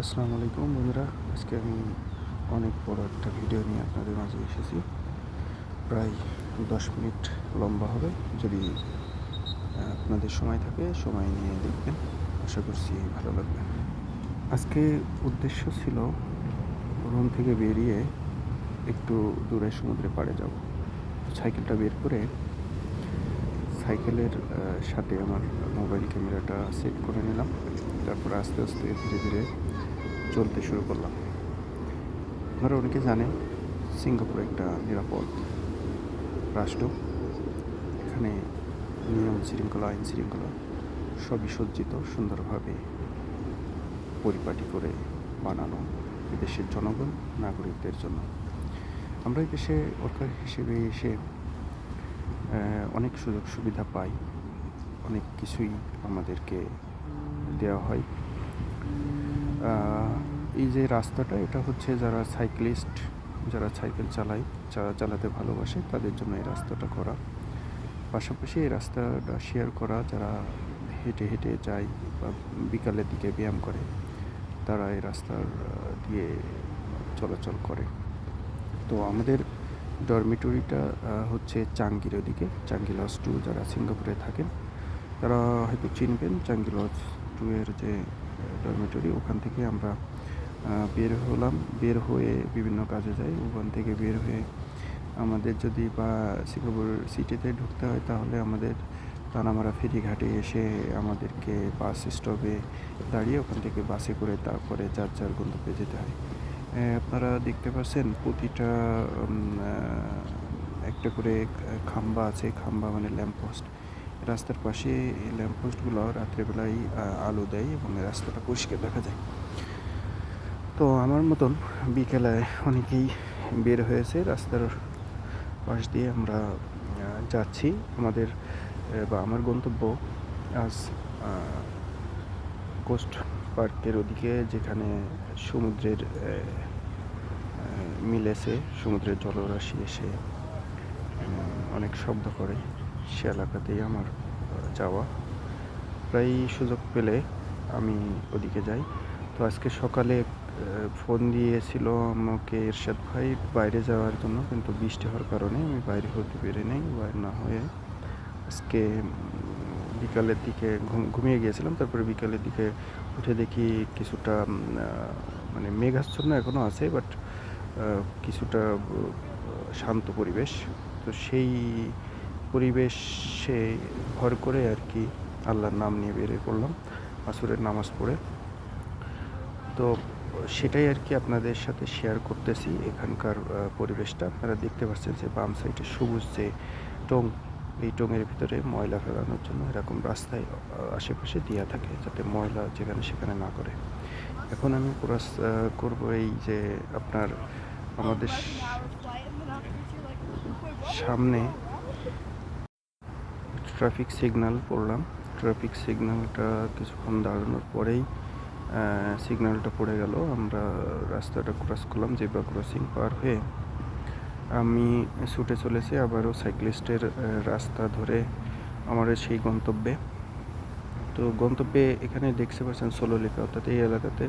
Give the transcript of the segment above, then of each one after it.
আসসালামু আলাইকুম বন্ধুরা, আজকে আমি অনেক বড় একটা ভিডিও নিয়ে আপনাদের মাঝে এসেছি। প্রায় দশ মিনিট লম্বা হবে, যদি আপনাদের সময় থাকে, সময় নিয়ে দেখবেন। আশা করছি ভালো লাগবে। আজকে উদ্দেশ্য ছিল রুম থেকে বেরিয়ে একটু দূরে সমুদ্রে পাড়ে যাব। সাইকেলটা বের করে সাইকেলের সাথে আমার মোবাইল ক্যামেরাটা সেট করে নিলাম। তারপর আস্তে আস্তে ধীরে ধীরে চলতে শুরু করলাম। আপনারা অনেকে জানেন সিঙ্গাপুর একটা নিরাপদ রাষ্ট্র। এখানে নিয়ম শৃঙ্খলা, আইন শৃঙ্খলা সবই সজ্জিত, সুন্দরভাবে পরিপাটি করে বানানো এদেশের জনগণ, নাগরিকদের জন্য। আমরা এই দেশে ওয়ার্কার হিসেবে এসে অনেক সুযোগ সুবিধা পাই। অনেক কিছুই আমাদেরকে দেওয়া হয়। এই যে রাস্তাটা, এটা হচ্ছে যারা সাইক্লিস্ট যারা সাইকেল চালায়, যারা চালাতে ভালোবাসে, তাদের জন্য এই রাস্তাটা করা। পাশাপাশি এই রাস্তাটা শেয়ার করা, যারা হেঁটে হেঁটে যায় বা বিকালের দিকে ব্যায়াম করে, তারা এই রাস্তার দিয়ে চলাচল করে। তো আমাদের ডরমিটরিটা হচ্ছে চাঙ্গির ওদিকে। চাঙ্গি লজ টু যারা সিঙ্গাপুরে থাকেন, তারা হয়তো চিনবেন চাঙ্গি লজ টু এর যে ডরমিটরি ওখান থেকে আমরা বের হলাম। বের হয়ে বিভিন্ন কাজে যাই। ওখান থেকে বের হয়ে আমাদের যদি বা সিঙ্গাপুর সিটিতে ঢুকতে হয়, তাহলে আমাদের তানামারা ফেরিঘাটে এসে আমাদেরকে বাস স্টপে দাঁড়িয়ে ওখান থেকে বাসে করে তারপরে যার যার গন্তব্যে যেতে হয়। আপনারা দেখতে পাচ্ছেন প্রতিটা একটা করে খাম্বা আছে, খাম্বা মানে ল্যাম্পপোস্ট রাস্তার পাশে এই ল্যাম্পপোস্টগুলো রাত্রেবেলায় আলো দেয় এবং রাস্তাটা পরিষ্কার দেখা যায়। তো আমার মতন বিকেলে অনেকেই বের হয়েছে, রাস্তার পাশ দিয়ে আমরা যাচ্ছি। আমাদের বা আমার গন্তব্য আজ কোস্ট পার্কের ওদিকে, যেখানে সমুদ্রের এসে সমুদ্রের জলরাশি এসে অনেক শব্দ করে সে এলাকাতেই আমার যাওয়া। প্রায় সুযোগ পেলে আমি ওদিকে যাই। তো আজকে সকালে ফোন দিয়েছিল আমাকে এরশাদ ভাই বাইরে যাওয়ার জন্য, কিন্তু বৃষ্টি হওয়ার কারণে আমি বাইরে হতে পেরে নেই বাইরে না হয়ে আজকে বিকালের দিকে ঘুম- ঘুমিয়ে গিয়েছিলাম। তারপরে বিকালের দিকে উঠে দেখি কিছুটা মানে মেঘাচ্ছন্ন এখনও আছে বাট কিছুটা শান্ত পরিবেশ। তো সেই পরিবেশে ভর করে আর কি আল্লাহর নাম নিয়ে বেরিয়ে পড়লাম, আসুরের নামাজ পড়ে। তো সেটাই আর কি আপনাদের সাথে শেয়ার করতেছি এখানকার পরিবেশটা। আপনারা দেখতে পাচ্ছেন যে বাম সাইডে সবুজ যে টং, এই টঙের ভিতরে ময়লা ফেলানোর জন্য এরকম রাস্তায় আশেপাশে দেওয়া থাকে যাতে ময়লা যেখানে সেখানে না করে। এখন আমি ক্রস করব এই যে আপনার আমাদের সামনে ট্রাফিক সিগনাল পড়লাম। ট্রাফিক সিগনালটা কিছুক্ষণ দাঁড়ানোর পরেই সিগনালটা পড়ে গেল। আমরা রাস্তাটা ক্রস করলাম জেব্রা ক্রসিং পার হয়ে। আমি ছুটে চলেছি আবারও সাইক্লিস্টের রাস্তা ধরে আমার সেই গন্তব্যে। তো গন্তব্যে এখানে দেখতে পাচ্ছেন সোলো লেখা অর্থাৎ এই এলাকাতে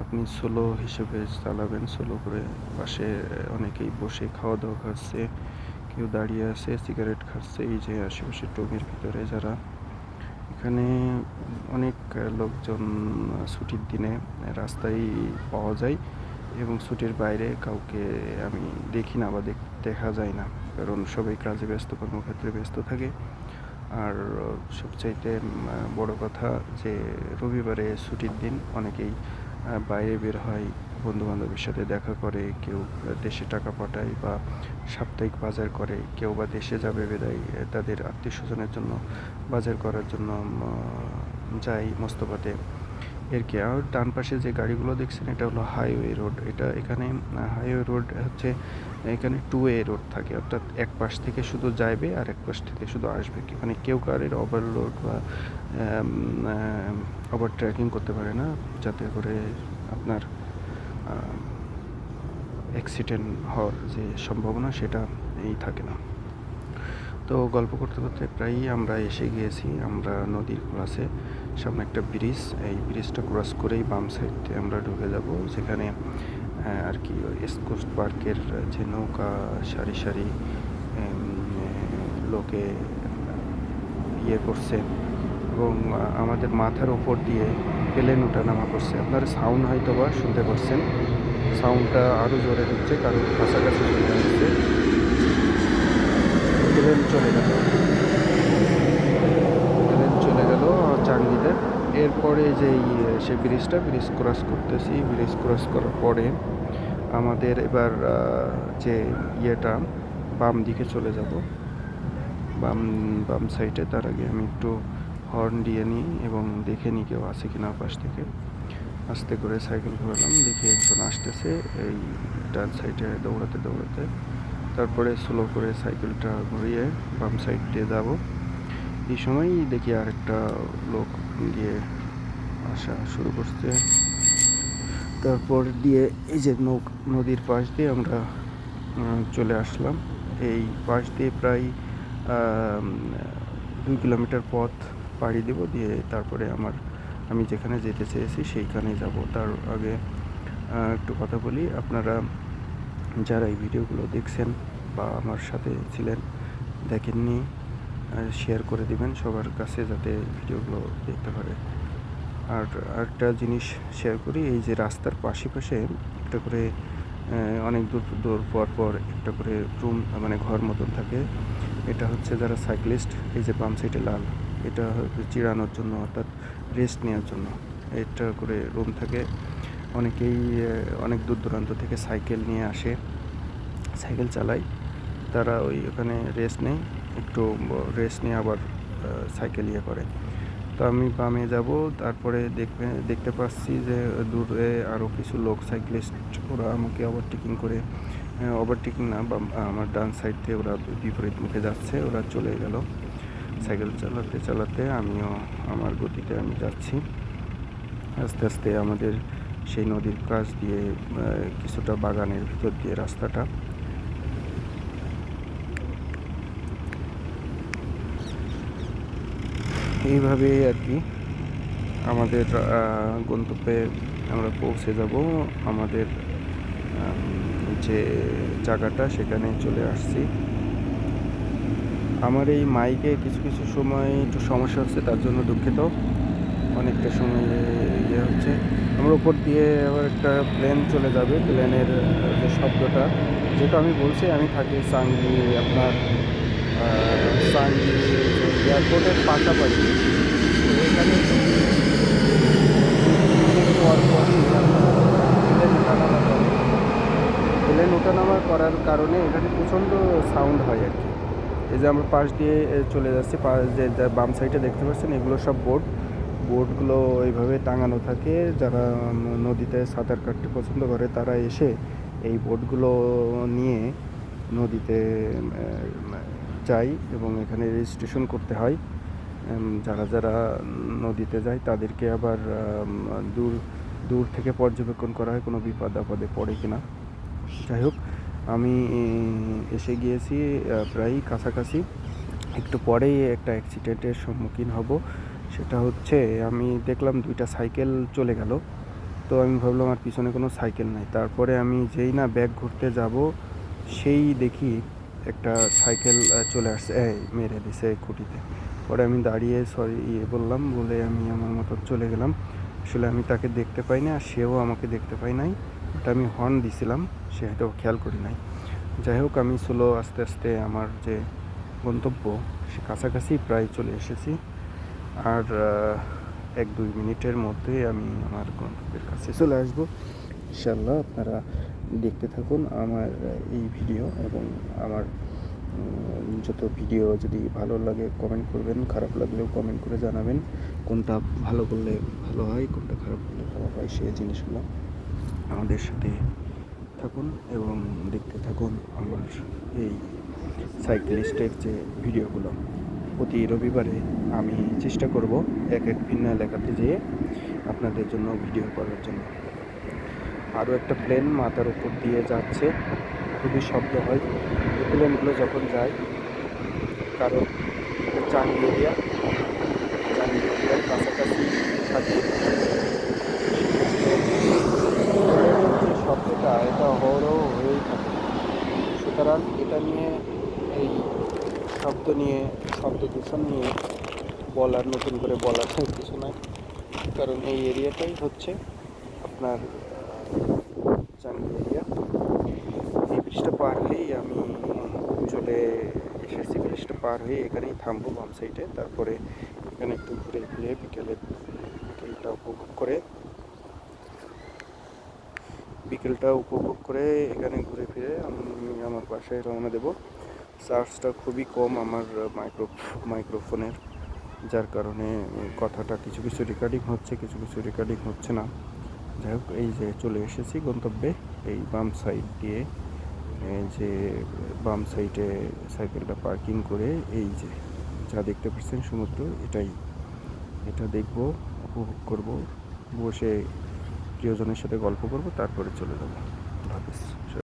আপনি সোলো হিসেবে চালাবেন সোলো করে পাশে অনেকেই বসে খাওয়া দাওয়া খাচ্ছে, কেউ দাঁড়িয়ে আছে সিগারেট খাচ্ছে, এই যে আশেপাশে টঙের ভিতরে যারা। এখানে অনেক লোকজন ছুটির দিনে রাস্তায় পাওয়া যায় এবং ছুটির বাইরে কাউকে আমি দেখি না বা দেখ- যায় না। কারণ সবাই কাজে ব্যস্ত, কর্মক্ষেত্রে ব্যস্ত থাকে। আর সবচাইতে বড় কথা যে রবিবারে ছুটির দিন অনেকেই বাইরে বের হয় বন্ধু বান্ধবের সাথে দেখা করে, কেউ দেশে টাকা পাঠায় বা সাপ্তাহিক বাজার করে, কেউ বা দেশে যাবে বেদায় তাদের আত্মীয় স্বজনের জন্য বাজার করার জন্য যাই যায় মস্তবাতে এর কি? আর ডান পাশে যে গাড়িগুলো দেখছেন, এটা হলো হাইওয়ে রোড। এটা এখানে হাইওয়ে রোড হচ্ছে, এখানে টু ওয়ে রোড থাকে। অর্থাৎ এক পাশ থেকে শুধু যাইবে আর এক পাশ থেকে শুধু আসবে মানে কেউ গাড়ির ওভারলোড বা ওভার ট্র্যাকিং করতে পারে না, যাতে করে আপনার অ্যাক্সিডেন্ট হওয়ার যে সম্ভাবনা, সেটা এই থাকে না। তো গল্প করতে করতে প্রায়ই আমরা এসে গিয়েছি, আমরা নদীর ক্লাসে সামনে একটা ব্রিজ, এই ব্রিজটা ক্রস করেই বাম সাইডে আমরা ঢুকে যাব। যেখানে আর কি এসকোস্ট পার্কের যে নৌকা, সারি সারি লোকে ইয়ে করছে এবং আমাদের মাথার ওপর দিয়ে প্লেন ওঠানামা করছে। আপনারা সাউন্ড হয়তো বা শুনতে পাচ্ছেন। সাউন্ডটা আরও জোরে হচ্ছে, কারণ কাছাকাছি চলে আসছে প্লেন চলে গেল প্লেন চলে গেল চাঙ্গিতে এরপরে যে সে ব্রিজটা, ব্রিজ ক্রস করতেছি। ব্রিজ ক্রস করার পরে আমাদের এবার যে ইয়েটা, বাম দিকে চলে যাব। বাম বাম সাইডে তার আগে আমি একটু হর্ন দিয়ে নিই এবং দেখে নিই কেউ আছে কিনা পাশ থেকে। আস্তে করে সাইকেল ঘোরালাম দেখি একজন আসতেছে এই ডান সাইডে দৌড়াতে দৌড়াতে। তারপরে স্লো করে সাইকেলটা ঘুরিয়ে বাম সাইড দিয়ে যাব। এই সময়ই দেখি আরেকটা লোক গিয়ে আসা শুরু করছে। তারপর দিয়ে এই যে নদীর পাশ দিয়ে আমরা চলে আসলাম। এই পাশ দিয়ে প্রায় দুই কিলোমিটার পথ পাড়ি দেব দিয়ে তারপরে আমার, আমি যেখানে যেতে চেয়েছি সেইখানে যাব। তার আগে একটু কথা বলি। আপনারা যারা এই ভিডিওগুলো দেখছেন বা আমার সাথে ছিলেন, দেখেননি শেয়ার করে দিবেন সবার কাছে যাতে ভিডিওগুলো দেখতে পারে। আর আরেকটা জিনিস শেয়ার করি, এই যে রাস্তার পাশে পাশে একটা করে অনেক দূর দূর পর পর একটা করে রুম মানে ঘর মতন থাকে। এটা হচ্ছে যারা সাইক্লিস্ট এই যে বাম সাইডে লাল, এটা চিরানোর জন্য অর্থাৎ রেস্ট নেওয়ার জন্য। এটা করে রুম থাকে। অনেকেই অনেক দূর দূরান্ত থেকে সাইকেল নিয়ে আসে। সাইকেল চালায়। তারা ওই ওখানে রেস্ট নেয়। একটু রেস্ট নিয়ে আবার সাইকেল ইয়ে করে। তো আমি বামে যাব, তারপরে দেখবে, দেখতে পাচ্ছি যে দূরে আরও কিছু লোক সাইক্লিস্ট ওরা আমাকে ওভারটেকিং করে ওভারটেকিং না বা আমার ডান সাইড থেকে ওরা বিপরীত মুখে যাচ্ছে, ওরা চলে গেল। সাইকেল চালাতে চালাতে আমিও আমার গতিতে আমি যাচ্ছি। আস্তে আস্তে আমাদের সেই নদীর কাছ দিয়ে কিছুটা বাগানের ভিতর দিয়ে রাস্তাটা এইভাবেই আর কি আমাদের গন্তব্যে আমরা পৌঁছে যাব। আমাদের যে জায়গাটা সেখানে চলে আসছি। আমার এই মাইকে কিছু কিছু সময় একটু সমস্যা হচ্ছে, তার জন্য দুঃখিত। অনেকটা সময় ইয়ে হচ্ছে। আমার উপর দিয়ে আবার একটা প্লেন চলে যাবে। প্লেনের যে শব্দটা, যেটা আমি বলছি, আমি থাকি সাঙ্গি আপনার সাঙ্গি এয়ারপোর্টের পাশাপাশি এখানে প্লেন ওঠানামা করার কারণে এখানে প্রচণ্ড সাউন্ড হয় আর কি। এই যে আমরা পাশ দিয়ে চলে যাচ্ছি, পাশ যে বাম সাইডে দেখতে পাচ্ছেন, এগুলো সব বোট বোটগুলো এইভাবে টাঙানো থাকে, যারা নদীতে সাঁতার কাটতে পছন্দ করে, তারা এসে এই বোটগুলো নিয়ে নদীতে যায় এবং এখানে রেজিস্ট্রেশন করতে হয়। যারা যারা নদীতে যায় তাদেরকে আবার দূর দূর থেকে পর্যবেক্ষণ করা হয় কোনো বিপদ আপদে পড়ে কিনা। যাই হোক, আমি এসে গিয়েছি প্রায় কাছাকাছি। একটু পরেই একটা অ্যাক্সিডেন্টের সম্মুখীন হব। সেটা হচ্ছে, আমি দেখলাম দুইটা সাইকেল চলে গেল। তো আমি ভাবলাম, আর পিছনে কোনো সাইকেল নাই। তারপরে আমি যেই না ব্যাগ ঘুরতে যাব, সেই দেখি একটা সাইকেল চলে আসছে। এই মেরে দিছে এই খুঁটিতে। পরে আমি দাঁড়িয়ে সরি ইয়ে বললাম, বলে আমি আমার মতো চলে গেলাম। আসলে আমি তাকে দেখতে পাই না আর সেও আমাকে দেখতে পাই নাই। ওটা আমি হর্ন দিছিলাম সে হয়তো খেয়াল করি নাই। যাই হোক, আমি স্লো আস্তে আস্তে আমার যে গন্তব্য, সে কাছাকাছি প্রায় চলে এসেছি। আর এক দুই মিনিটের মধ্যে আমি আমার গন্তব্যের কাছে চলে আসব। ইনশাল্লাহ আপনারা দেখতে থাকুন আমার এই ভিডিও এবং আমার যত ভিডিও যদি ভালো লাগে কমেন্ট করবেন, খারাপ লাগলেও কমেন্ট করে জানাবেন কোনটা ভালো করলে ভালো হয়, কোনটা খারাপ করলে খারাপ হয়, সেই জিনিসগুলো আমাদের সাথে থাকুন এবং দেখতে থাকুন আমার এই সাইকেলিস্টের যে ভিডিওগুলো। প্রতি রবিবারে আমি চেষ্টা করব এক এক ভিন্ন এলাকাতে যেয়ে আপনাদের জন্য ভিডিও করার জন্য। আরও একটা প্লেন মাথার উপর দিয়ে যাচ্ছে। খুবই শব্দ হয়। এই প্লেনগুলো যখন যায়, কারণ চাঙ্গি এরিয়া চাঙ্গি এরিয়ার কাছাকাছি থাকে। শব্দটা এটা হরও হয়েই থাকে। সুতরাং এটা নিয়ে এই শব্দ নিয়ে, শব্দ দূষণ নিয়ে বলার, নতুন করে বলার কিছু নাই। কারণ এই এরিয়াটাই হচ্ছে আপনার চাঙ্গি এরিয়া এই ব্রিজটা পার হয়েই আমি চলে এসেছি। ব্রিজটা পার হয়ে এখানেই থামবো বাম সাইডে তারপরে এখানে একটু ঘুরে ঘুরে বিকেলে বিকেলটা উপভোগ করে, বিকেলটা উপভোগ করে এখানে ঘুরে ফিরে আমি আমার বাসায় রওনা দেব। চার্জটা খুবই কম আমার মাইক্রো, মাইক্রোফোনের, যার কারণে কথাটা কিছু কিছু রেকর্ডিং হচ্ছে, কিছু কিছু রেকর্ডিং হচ্ছে না। যাই হোক, এই যে চলে এসেছি গন্তব্যে, এই বাম সাইড দিয়ে যে বাম সাইডে সাইকেলটা পার্কিং করে, এই যে যা দেখতে পাচ্ছেন সমুদ্র, এটাই। এটা দেখব, উপভোগ করব, বসে প্রিয়জনের সাথে গল্প করব, তারপরে চলে যাব। হাফিজ।